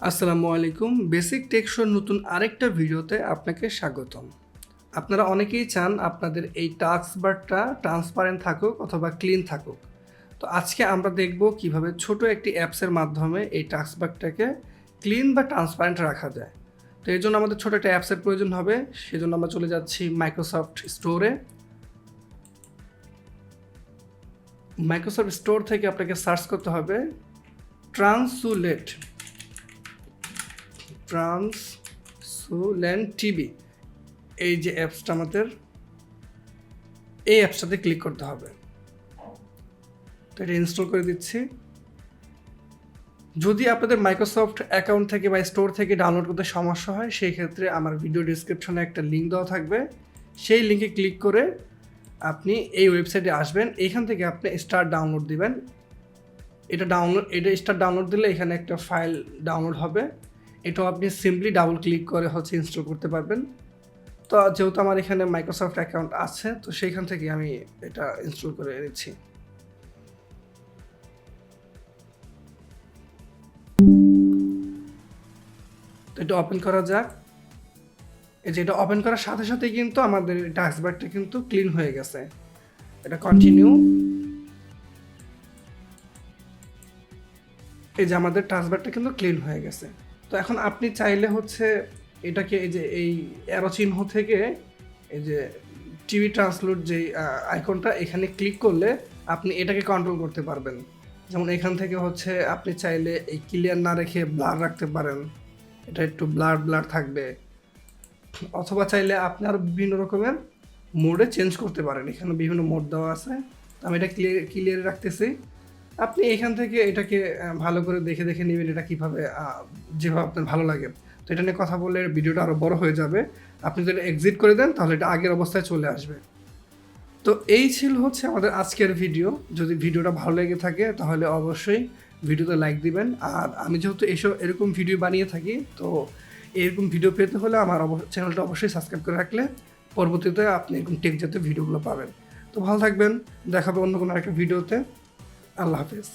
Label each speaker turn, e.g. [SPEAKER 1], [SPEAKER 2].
[SPEAKER 1] আসসালামু আলাইকুম। বেসিক টেকশোর নতুন আরেকটা ভিডিওতে আপনাকে স্বাগতম। আপনারা অনেকেই চান আপনাদের এই টাস্ক বারটা ট্রান্সপারেন্ট থাকুক অথবা ক্লিন থাকুক। তো আজকে আমরা দেখব কীভাবে ছোট একটি অ্যাপসের মাধ্যমে এই টাস্ক বারটাকে ক্লিন বা ট্রান্সপারেন্ট রাখা যায়। তো এই জন্য আমাদের ছোট একটা অ্যাপসের প্রয়োজন হবে। সেজন্য আমরা চলে যাচ্ছি মাইক্রোসফট স্টোরে মাইক্রোসফট স্টোর থেকে আপনাকে সার্চ করতে হবে ট্রান্সুলেট ট্রান্সুলেন্ট টিভি। এই যে অ্যাপসটা আমাদের, এই অ্যাপসটাতে ক্লিক করতে হবে। তো এটা ইনস্টল করে দিচ্ছি। যদি আপনাদের মাইক্রোসফট অ্যাকাউন্ট থেকে বা স্টোর থেকে ডাউনলোড করতে সমস্যা হয়, সেই ক্ষেত্রে আমার ভিডিও ডিসক্রিপশনে একটা লিঙ্ক দেওয়া থাকবে। সেই লিঙ্কে ক্লিক করে আপনি এই ওয়েবসাইটে আসবেন। এইখান থেকে আপনি স্টার্ট ডাউনলোড দিবেন। এটা ডাউনলোড, এটা স্টার্ট ডাউনলোড দিলে এখানে একটা ফাইল ডাউনলোড হবে। এটাও আপনি সিম্পলি ডাবল ক্লিক করে হচ্ছে ইনস্টল করতে পারবেন। তো যেহেতু আমার এখানে মাইক্রোসফট অ্যাকাউন্ট আছে, তো সেইখান থেকে আমি এটা ইনস্টল করে নিচ্ছি তো এটা ওপেন করা যাক। এই যে এটা ওপেন করার সাথে সাথে কিন্তু আমাদের টাস্কবারটা কিন্তু ক্লিন হয়ে গেছে। এটা কন্টিনিউ এই যে আমাদের টাচবারটা কিন্তু ক্লিন হয়ে গেছে। তো এখন আপনি চাইলে হচ্ছে এটাকে এই যে এই অ্যারো চিহ্ন থেকে এই যে টিভি ট্রান্সলুট যে আইকনটা এখানে ক্লিক করলে আপনি এটাকে কন্ট্রোল করতে পারবেন। যেমন এখান থেকে হচ্ছে আপনি চাইলে এই ক্লিয়ার না রেখে ব্লার রাখতে পারেন। এটা একটু ব্লার ব্লার থাকবে। অথবা চাইলে আপনি আরও বিভিন্ন রকমের মোডে চেঞ্জ করতে পারেন। এখানে বিভিন্ন মোড দেওয়া আছে। আমি এটা ক্লিয়ার ক্লিয়ার রাখতেছি। আপনি এখান থেকে এটাকে ভালো করে দেখে দেখে নেবেন এটা কীভাবে যেভাবে আপনার ভালো লাগে। তো এটা নিয়ে কথা বললে ভিডিওটা আরও বড় হয়ে যাবে। আপনি যদি এক্সিট করে দেন, তাহলে এটা আগের অবস্থায় চলে আসবে। তো এই ছিল হচ্ছে আমাদের আজকের ভিডিও। যদি ভিডিওটা ভালো লেগে থাকে, তাহলে অবশ্যই ভিডিওতে লাইক দিবেন। আর আমি যেহেতু এসব এরকম ভিডিও বানিয়ে থাকি, তো এরকম ভিডিও পেতে হলে আমার চ্যানেলটা অবশ্যই সাবস্ক্রাইব করে রাখলে পরবর্তীতে আপনি এরকম টেক জাতীয় ভিডিওগুলো পাবেন। তো ভালো থাকবেন, দেখাবে অন্য কোনো একটা ভিডিওতে। আল্লাহ হাফেজ